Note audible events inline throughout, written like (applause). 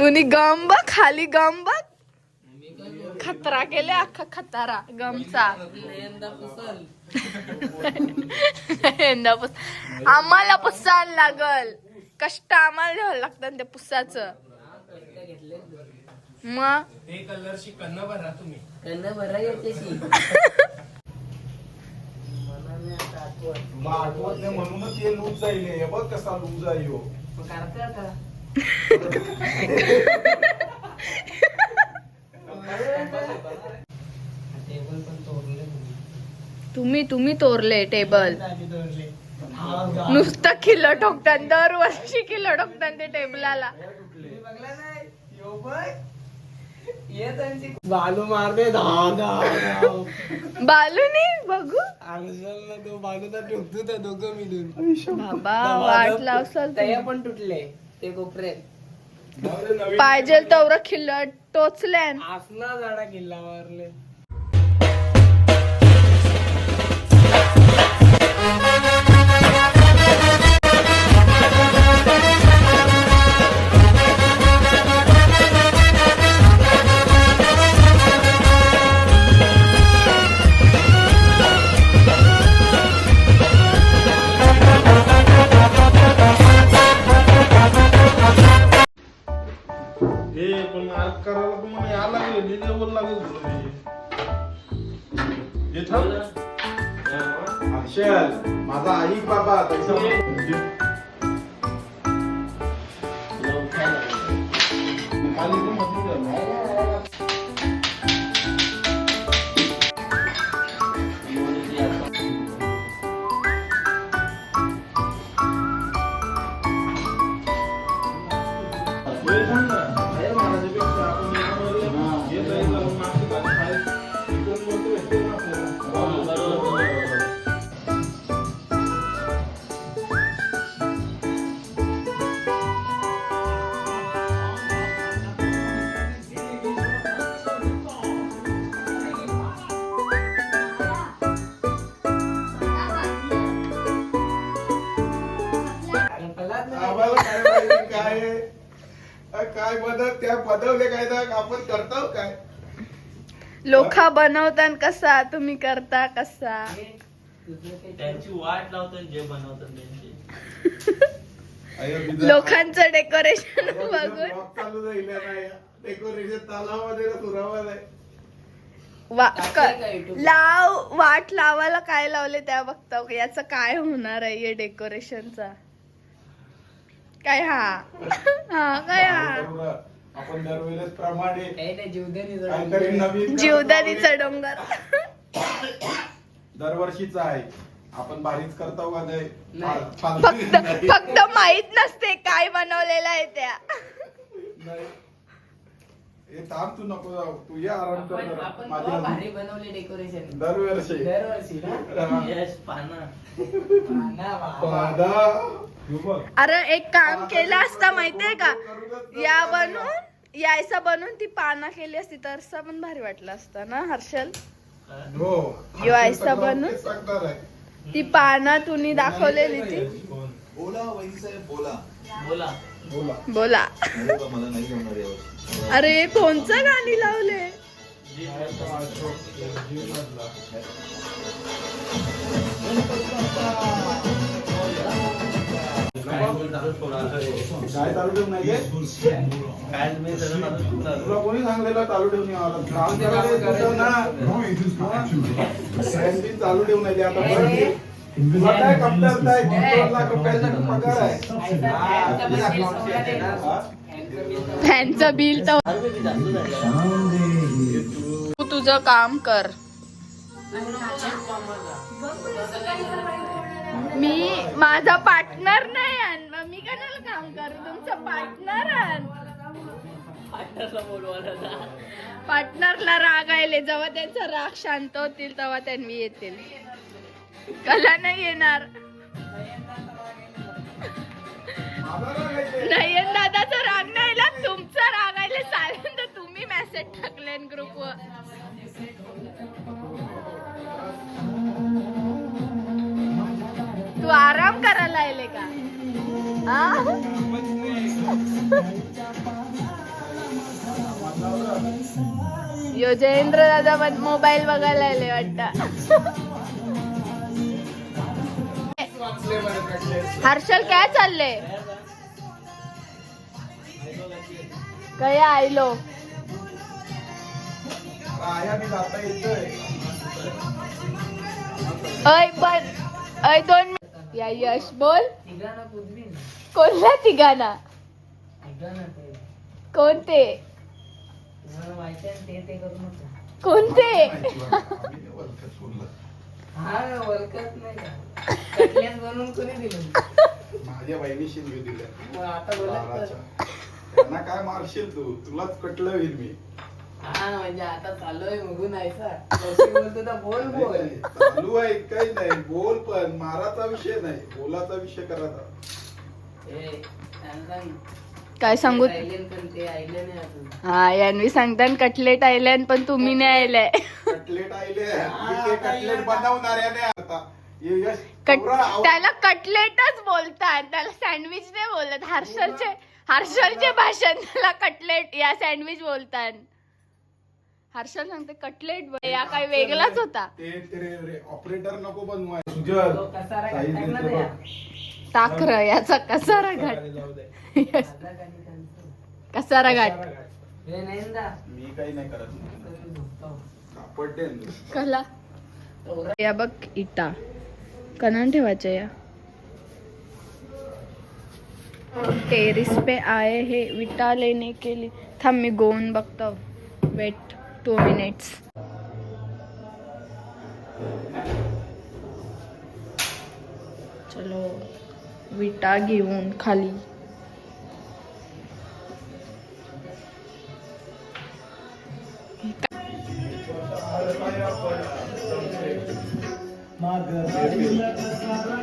तुम्ही गम बघ खाली गम बघ खतरा केले अख्खा खतारा. गमचा. यंदा पुस आम्हाला पुसायला लागल. कष्ट आम्हाला घ्यावं लागतात त्या पुसाचं. मग? ते कलरशी कन्न भरा तुम्ही. त्यांना बरा येते आठवत नाही म्हणूनच हे लूज जाईल हे. बघ कसा लूज आहे तुम्ही तुम्ही तोरले टेबल. नुसतं किलो ठोकतात दरवर्षी किलो ठोकतात ते टेबलाला. नाही बालू मारते धा बालूनी बघू. अंगसलला तो बालूचा ठोकतो त्या दोघं मिळून. बाबा वाट लावसाल त्या पण तुटले. ते कोपरे पाहिजे तेवढं किल्लो टोचल्यान. आसना झाडा किल्ला मारले पण करायला तुम्हाला या लागेल हे लेवल लागेल तुला हे. थांब. अक्षय माझा आई बाबा त्याच्याखाली तू म्हटलं त्या बदलले काय तर आपण करतो काय? लोखा बनवतान कसा? तुम्ही करता कसा? त्यांची वाट लावतात जे बनवतात त्यांची. लोकांचं डेकोरेशन बघून. ब्लॉक चालू राहिलं नाही डेकोरेशन? वा का क- YouTube? लाव वाट लावायला काय लावले त्या बघता याचं काय होणार आहे या डेकोरेशनचा काय हा? (laughs) हा काय हा. आपण दरवेळेस प्रमाणे काहीतरी नवीन जीवदानीचा. डोंगर दरवर्षीचा आहे आपण बारीच करतो का नाही फक्त नाही. फक्त माहीत नसते काय बनवलेलं आहे त्या नाही. हे थांब तू नको जाऊ तू ये आराम कर आपण जरा. आपण माझी केव्हा हजेरी. भारी बनवले डेकोरेशन दरवर्षी दरवर्षी ना हा. यश पाना ना बाबा. दादा बघ. अरे एक काम केलं असतं माहितीये का? या बनवून यायचा बनवून ती पाना केली असती तर पण भारी वाटलं असतं ना हर्षल? हो. यो ऐसा बनून? ती पाना तुम्ही दाखवलेली ती? बोला वैसाहेब बोला. बोला. बोला. बोला. अरे बा, मला नाही जमणार यावर. अरे कोणचं गाणी लावले? काय चालू ठेवून नाही आता चुकलं. तुला कोणी सांगलेलं चालू ठेवून यावं काम करायला तुझं ना कॅन्टीन चालू ठेवून नाही आता परत तुला काय कप्प्यात आहे दोन लाख रुपयाचा पगार आहे हा? फॅनचं बिल तर. तू तुझं काम कर मी माझा पार्टनर नाही आण. मी कशाला काम करू तुमचं पार्टनर आण पार्टनरला. पार्टनरला रागायले जेव्हा त्यांचा राग शांत होतील तेव्हा त्यांनी येतील कला नाही येणार. नाही दादाचा राग नाही ना तुमचा रागायला चालेल तर तुम्ही मेसेज टाकले ग्रुपवर आराम करायला आले का? यो जयेंद्र दादा मोबाईल बघायला आले वाटत. हर्षल काय चालले काय आयलो अय पण अय दोन या यश बोल. कोणला तिघाना? कोणते? तुम्हाला माहिती आहे ते ते करू नका कोणते? हा ओळखत नाही का? कटलेट बनवून कोणी दिलं माझ्या बहिणीशी मी दिल्या मग आता काय मारशील तू? तुलाच कटलं होईल मी. हा म्हणजे आता चालू आहे बघून आहे सर. (laughs) बोलतो तर बोल बोल. चालू आहे काही नाही बोल पण माराचा विषय नाही बोलाचा विषय करायचा. काय सांगू? हा यांनी सांगताना कटलेट आयलंय पण तुम्ही नाही आलाय कटलेट ते कटलेट बनवणार आता. त्याला कटलेटच बोलतात. त्याला सँडविच नाही बोलत. हर्षलचे हर्षलचे भाषण त्याला कटलेट या सँडविच बोलतात. हर्षल सांगते कटलेट या काय वेगळाच होता. ते ते ऑपरेटर नको बनवाय. टाकर याचा कसारा घाट. कसारा घाट. नाही ना मी काही नाही करत. कला. या बघ इटा. कनान ठेवायच्या या. टेरिस पे आए हे विटा लेने के लिए. थांब मी गोवून बघतो. वेट. Two minutes. चलो विटा घेऊन खाली. मला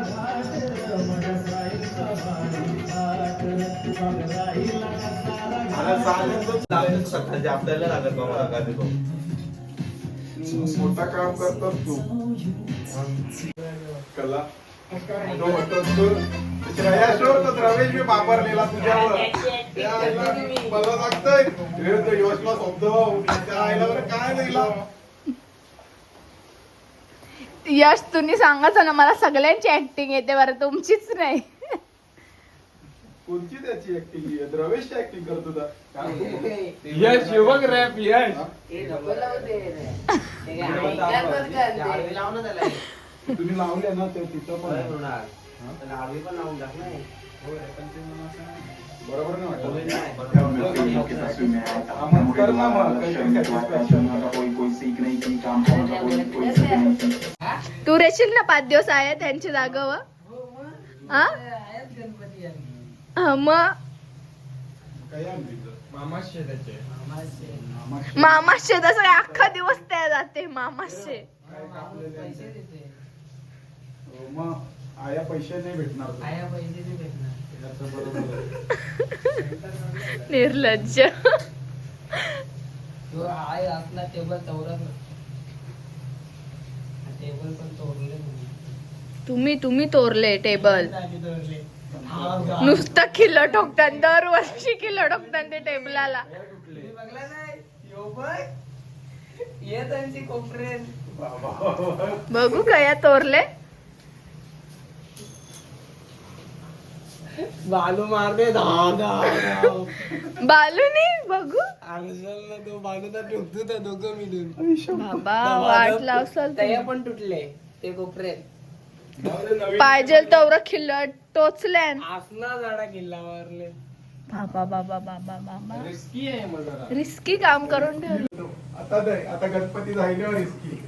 आपल्याला लागत बाबा मोठा काम करतो तू कला रमेश मी वापरलेला तुझ्यावर त्या आईला मला लागतंय यशला शब्द त्या आईला काय दिला यश तुम्ही सांगाच ना मला सगळ्यांची ऍक्टिंग येते बरं तुमचीच नाही. कोणची त्याची ऍक्टिंग रमेश ऍक्टिंग करतो का यश युवक रॅप यश हे? काय? (laughs) तुम्ही लावले ना ते तिथं पण. बरोबर नाही हा. तू रेशील ना पाच दिवस आहे त्यांची जागावर हा आहेत गणपती. हा, मग मामा शेताचे मामाशे अख्खा दिवस त्या जाते मामाशे मग आया पैसे नाही भेटणार तुला. बरोबर आहे. निर्लज्ज तो आय असला टेबल तवरत टेबल पण तोडले तुम्ही. तुम्ही तोरले टेबल जागी तोडले. नुसतं किलो ठोकतात दरवर्षी किलो ठोकतात ते टेबलाला. तुम्ही बघला नाही यो बघ. ये त्यांची कॉन्फरन्स बघू का या तोरले. बालू मारते दहा दहा बालूनी बघू. तो बालूचा टुकतो त्या दोघं मिळून. बाबा वाट लावसाल तया पण तुटले ते कोपऱ्यात. पाहिजे तेवढं किल्लो टोचल्यान. झाडा बाबा बाबा बाबा बाबा. रिस्की आहे रिस्की काम करून ठेवलं आता नाही आता गणपती झाल्यावर रिस्की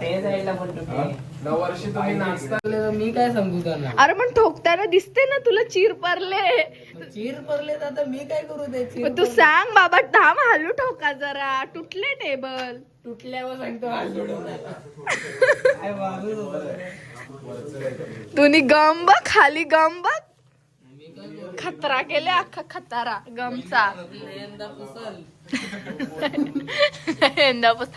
ते जायला पण तुटले वर्षी तुम्ही नाचता तर मी काय सांगू त्यांना? अरे पण ठोकताना दिसते ना तुला चीर पडले. चीर पडले तर आता मी काय करू ते चीर मग तू सांग बाबा धाम हालू ठोका जरा. तुटले टेबल. तुटल्यावर सांगतो. वागू तुम्ही गम बघ खाली गम बघ. खतरा केले अख्खा खतारा गमचा. यंदा पुस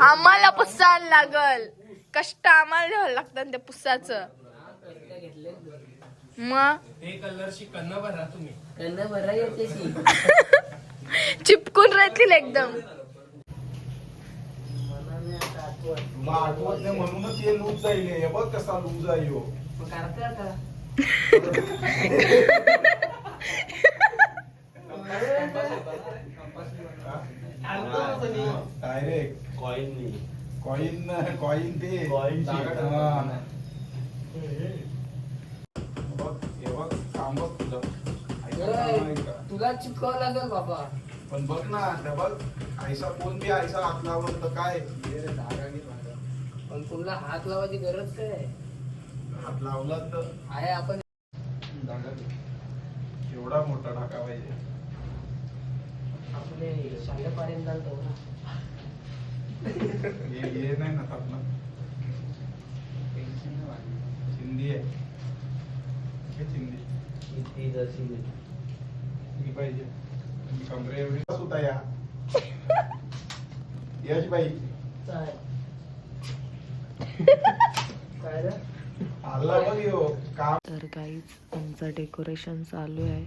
आम्हाला पुसायला लागल. कष्ट आम्हाला घ्यावं लागतात त्या पुसाचं. मग? ते कलरशी कन्न भरा तुम्ही. त्यांना बरं येते की. (laughs) चिपकून राहतील एकदम मनाने आता आठवण तुला आठवत नाही म्हणूनच हे लूज जाईल हे. बघ कसा लूज आहे आता. डायरेक्ट कॉइन नाही कॉइन कॉइन ते. Coin ची. हा. बघ हे बघ काम बघ तुझं. तुला चिपकावं लागेल बाबा. पण बघ ना बघ आयसा कोण बी आयसा हात लावलं तर काय? धागा माझा. पण तुला हात लावायची गरज काय हात लावला तर. आहे आपण. धागा. एवढा मोठा टाका पाहिजे. आपले शाळेपर्यंत जातो ना. हे हे नाही ना आपलं चिंदी आहे. हे चिंदी. किती जशी ही पाहिजे. आणि कमरे एवढी होता या. यश बाई. काय काय रे आला बघ यो काम तर काहीच आमचं डेकोरेशन चालू आहे.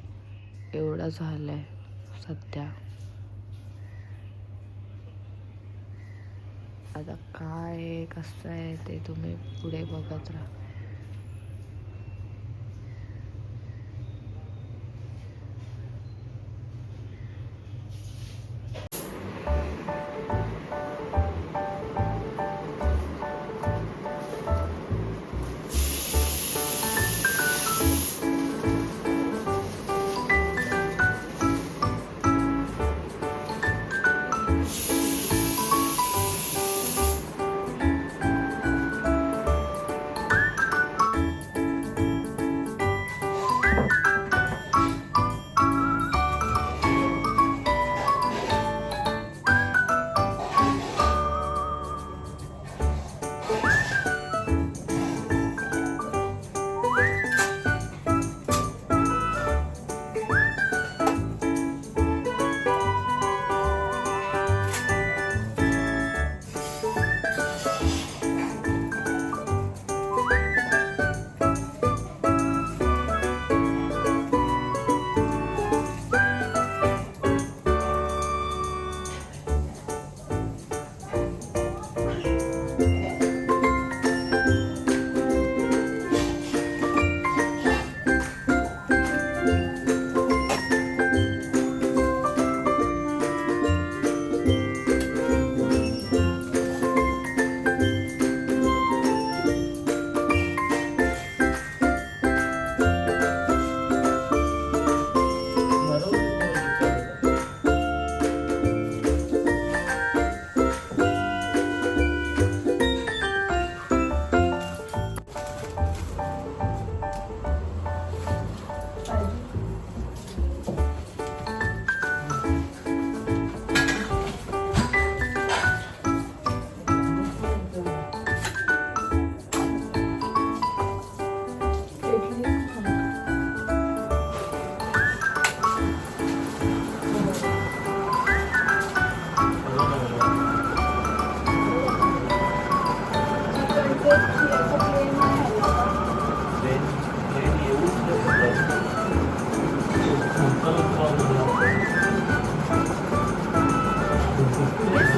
एवढं झालंय सध्या. आता काय आहे, कसं आहे ते तुम्ही पुढे बघत राहा.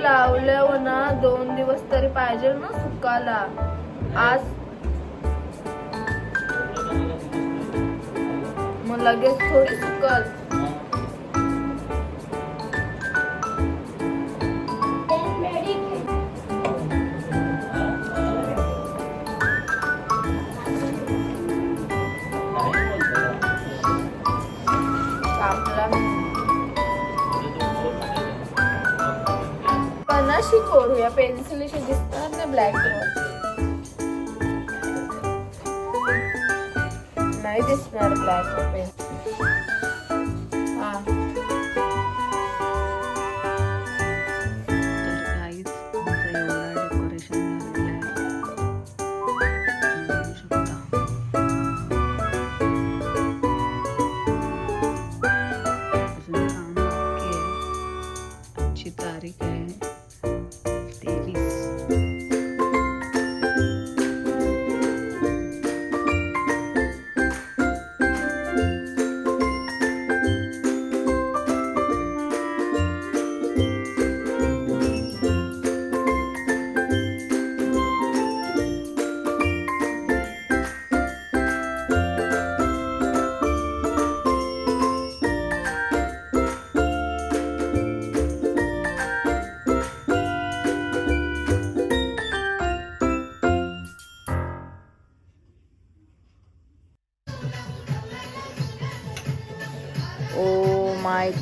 लावल्यावर ना दोन दिवस तरी पाहिजे ना सुकाला आज मग लगेच थोडी सुकल. करूया. पेन्सिल अशी दिसतात ना ब्लॅक नाही दिसणार ब्लॅक पेन्सिल. हा.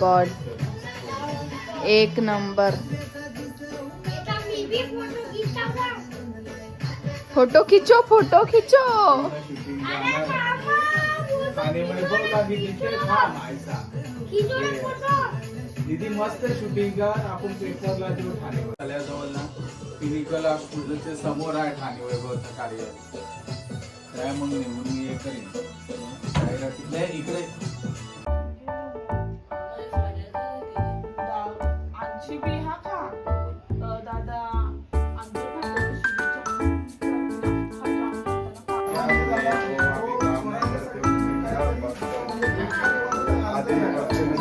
गॉड एक नंबर. फोटो खिचो फोटो खिचो. दीदी मस्त शूटिंग कर. आपण पेपरला देऊ ठाणे झाल्याजवळ ना पिनिकला हॉस्पिटलच्या समोर आहे ठाणे वैभवचं कार्य. काय म्हणून मी हे करीन. इकडे.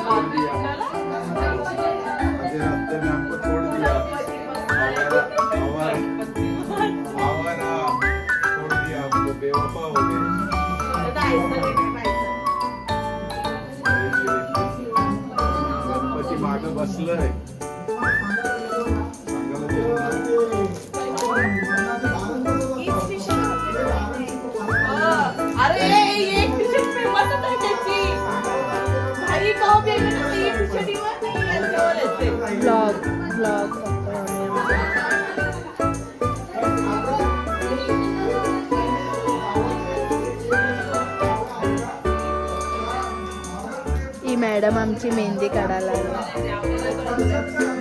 啊。ब्लॉग ही मॅडम आमची मेहंदी काढायला आली.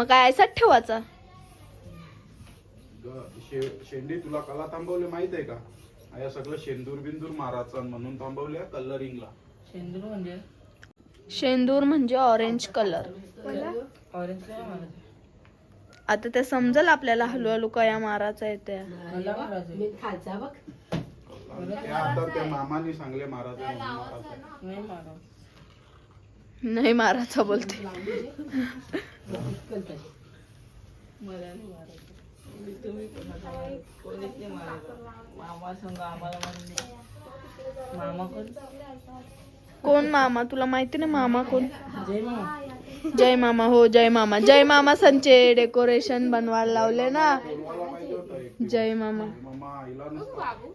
मग काय असाच ठेवायचा? शेंडी तुला कला थांबवले माहीत आहे का? या सगळं शेंदूर बिंदूर मारायचं म्हणून थांबवल्या कलरिंगला शेंदूर म्हणजे? शेंदूर म्हणजे ऑरेंज कलर ऑरेंज आता ते समजल आपल्याला हलू कया मारायचा त्या. मामानी सांगले महाराज महाराज नाही मारायचा बोलते. कोण मामा? तुला माहिती नाही मामा कोण? जय मामा हो जय मामा. जय मामा संचे डेकोरेशन बनवायला लावले ना. जय मामा.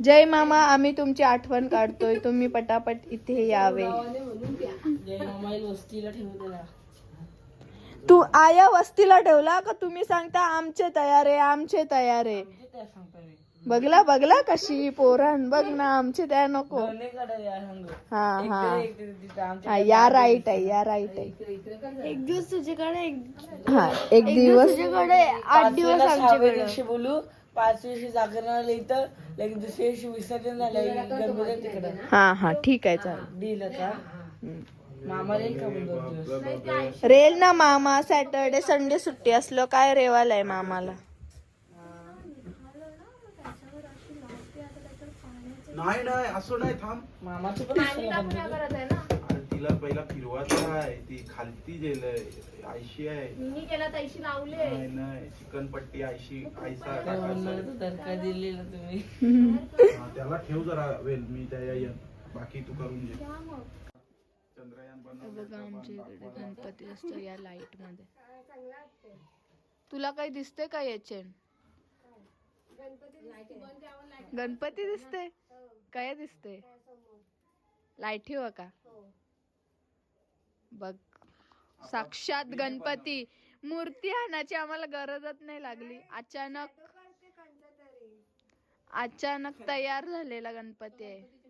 जय मामा आम्ही तुमची आठवण काढतोय. तुम्ही पटापट इथे यावे. तू आया वस्तीला ठेवला का तुम्ही सांगता आमचे तयार आहे आमचे तयार आहे? बघला बघला कशी पोरान बघ ना आमचे त्या नको. हा हा. हा या राईट आहे या राईट आहे. एक दिवस तुझ्याकडे हा एक दिवस तुझ्याकडे आठ दिवस आमच्याकडे. बोलू. पाच दिवशी जागरणाला इथं लगेच दुसऱ्या दिवशी विसर्जन झालं. हा हा ठीक आहे चालेल. डील आता. मामा येईल का बोल दोन दिवस. रेल ना मामा सॅटरडे संडे सुट्टी असलं काय रेवालाय मामाला? नाही नाही असं नाही थांब. मामाचं पण तिला पहिला फिरवायचा आहे ती खालती गेलंय आयशी आहे. मी केला तैशी लावले. नाही नाही चिकन पट्टी आयशी आयसा टाकायचा तर दिलेला तुम्ही. हा, त्याला ठेव जरा वेल मी त्या या- बाकी तू करून घे. बघा आमच्या इकडे गणपती असतो या लाइटमध्ये. तुला काही दिसते का याचे? गणपती दिसते काय दिसते लाइट ठेवा का? बघ. साक्षात गणपती. मूर्ती आणायची आम्हाला गरजच नाही लागली. अचानक. अचानक तयार झालेला गणपती आहे.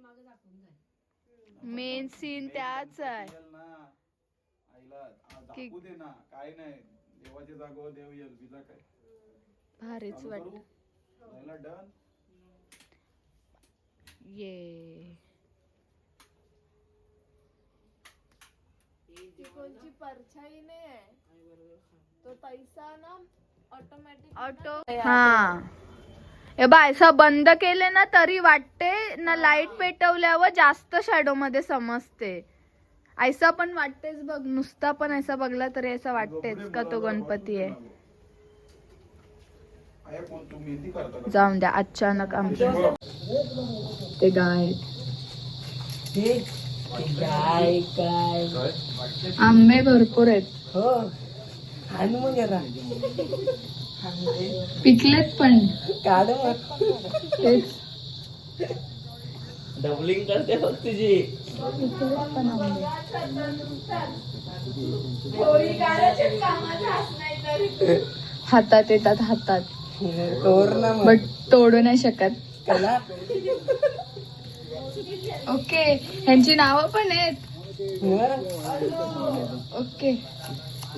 मेन सीन त्याच आहे. ना आईला आ, की- दाखवू दे ना. काय नाही. देवाच्या जागेवर देव येईल तुझा काय. भारीच वाटत. डन. ये. कोणची परछाई नाही आहे तो पैसा ना ऑटोमॅटिक ऑटो. हा. हे बा असं बंद केले ना तरी वाटते ना लाइट पेटवल्यावर जास्त शॅडो मध्ये समजते. ऐसा पण वाटतेच बघ नुसता पण ऐसा बघला तरी असं वाटतेच का तो गणपती आहे? जाऊन द्या अचानक आमच्या ते गाय. काय काय? आंबे भरपूर आहेत. हो. आणि मग आता पिकलेत पण. तेच. डबलिंग करते बघ तुझी. हातात येतात हातात. तोर ना बट तोडू नाही शकत. त्याला ओके. ह्यांची नावं पण आहेत. ओके.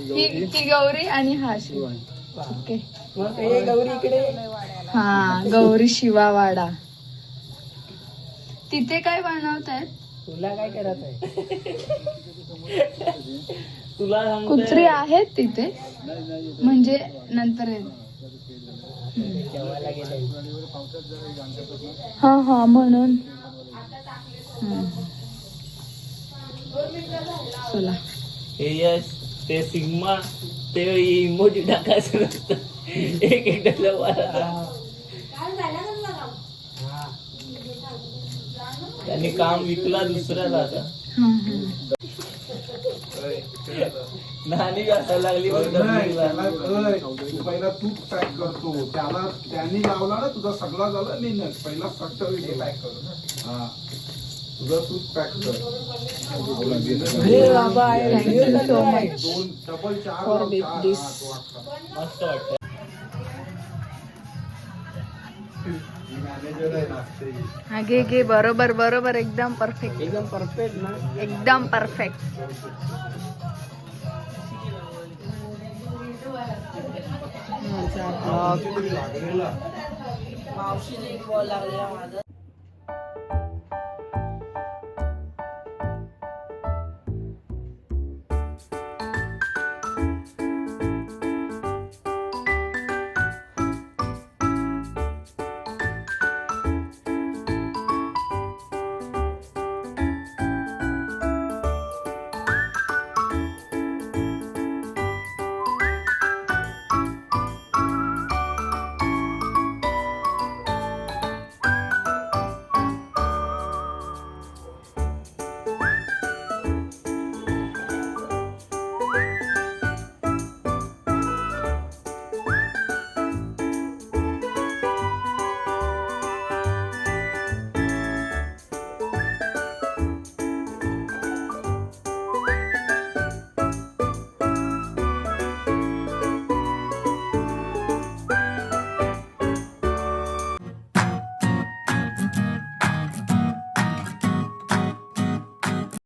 ही ती गौरी आणि हा शिव ओके. मग हे गौरी इकडे. हा गौरी शिवावाडा. तिथे काय बनवतायत? तुला काय करत आहे? तुला. कुत्री आहेत तिथे? म्हणजे नंतर हा हा म्हणून. चला. ते सिग्मा ते इमोजी टाकायचं नसतं एक एक डबल त्यांनी काम विकला दुसऱ्याला आता. नाणी असायला लागली तू पहिला तूप पॅक करतो. त्याला त्यांनी लावला ना तुझा सगळा झाला नाही ना पहिला फक्त पॅक कर हा. तुझा पॅक कर बाबा. मस्त वाटत घे घे बरोबर बरोबर एकदम परफेक्ट एकदम परफेक्ट ना? एकदम परफेक्ट मावशीने लागलेला माझा.